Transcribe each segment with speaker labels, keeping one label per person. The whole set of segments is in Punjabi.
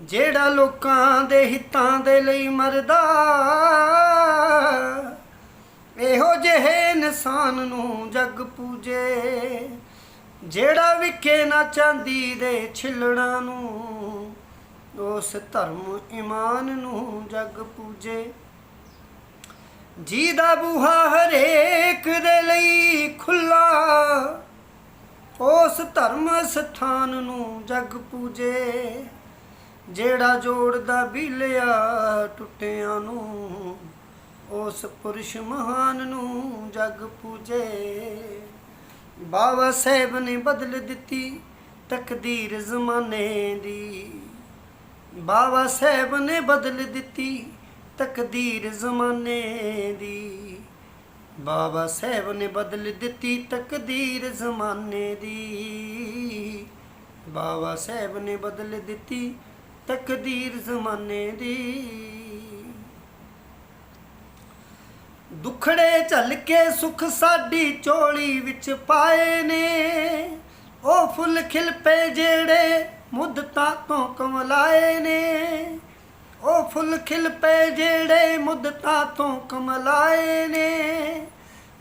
Speaker 1: ਜਿਹੜਾ ਲੋਕਾਂ ਦੇ ਹਿੱਤਾਂ ਦੇ ਲਈ ਮਰਦਾ, ਇਹੋ ਜਿਹੇ ਇਨਸਾਨ ਨੂੰ ਜਗ ਪੂਜੇ। ਜਿਹੜਾ ਵਿਖੇ ਨਾ ਚਾਂਦੀ ਦੇ ਛਿਲੜਾਂ ਨੂੰ, ਉਸ ਧਰਮ ਇਮਾਨ ਨੂੰ ਜਗ ਪੂਜੇ। ਜੀ ਦਾ ਬੂਹਾ ਹਰੇਕ ਦੇ ਲਈ ਖੁੱਲਾ ਉਸ ਧਰਮ ਸਥਾਨ ਨੂੰ ਜਗ ਪੂਜੇ। ਜਿਹੜਾ ਜੋੜਦਾ ਬਿਲਿਆ ਟੁੱਟਿਆਂ ਨੂੰ, ਉਸ ਪੁਰਸ਼ ਮਹਾਨ ਨੂੰ ਜਗ ਪੂਜੇ। ਬਾਬਾ ਸਾਹਿਬ ਨੇ ਬਦਲ ਦਿੱਤੀ ਤਕਦੀਰ ਜ਼ਮਾਨੇ ਦੀ। ਬਾਬਾ ਸਾਹਿਬ ਨੇ ਬਦਲ ਦਿੱਤੀ ਤਕਦੀਰ ਜ਼ਮਾਨੇ ਦੀ। ਬਾਬਾ ਸਾਹਿਬ ਨੇ ਬਦਲ ਦਿੱਤੀ ਤਕਦੀਰ ਜ਼ਮਾਨੇ ਦੀ। ਬਾਬਾ ਸਾਹਿਬ ਨੇ ਬਦਲ ਦਿੱਤੀ ਤਕਦੀਰ ਜ਼ਮਾਨੇ ਦੀ। ਦੁਖੜੇ ਝੱਲ ਕੇ ਸੁਖ ਸਾਡੀ ਚੋਲੀ ਵਿੱਚ ਪਾਏ ਨੇ। ਉਹ ਫੁੱਲ ਖਿਲ ਪਏ ਜਿਹੜੇ ਮੁੱਦਤਾਂ ਤੋਂ ਕਮਲਾਏ ਨੇ। ਉਹ ਫੁੱਲ ਖਿਲ ਪਏ ਜਿਹੜੇ ਮੁੱਦਤਾਂ ਤੋਂ ਕਮਲਾਏ ਨੇ।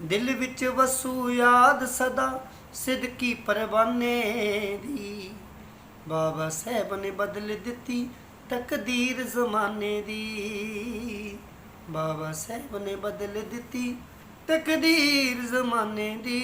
Speaker 1: ਦਿਲ ਵਿੱਚ ਵਸੂ ਯਾਦ ਸਦਾ ਸਿਦਕੀ ਪਰਵਾਨੇ ਦੀ। ਬਾਬਾ ਸਾਹਿਬ ਨੇ ਬਦਲ ਦਿੱਤੀ ਤਕਦੀਰ ਜ਼ਮਾਨੇ ਦੀ। ਬਾਬਾ ਸਾਹਿਬ ਨੇ ਬਦਲ ਦਿੱਤੀ ਤਕਦੀਰ ਜ਼ਮਾਨੇ ਦੀ।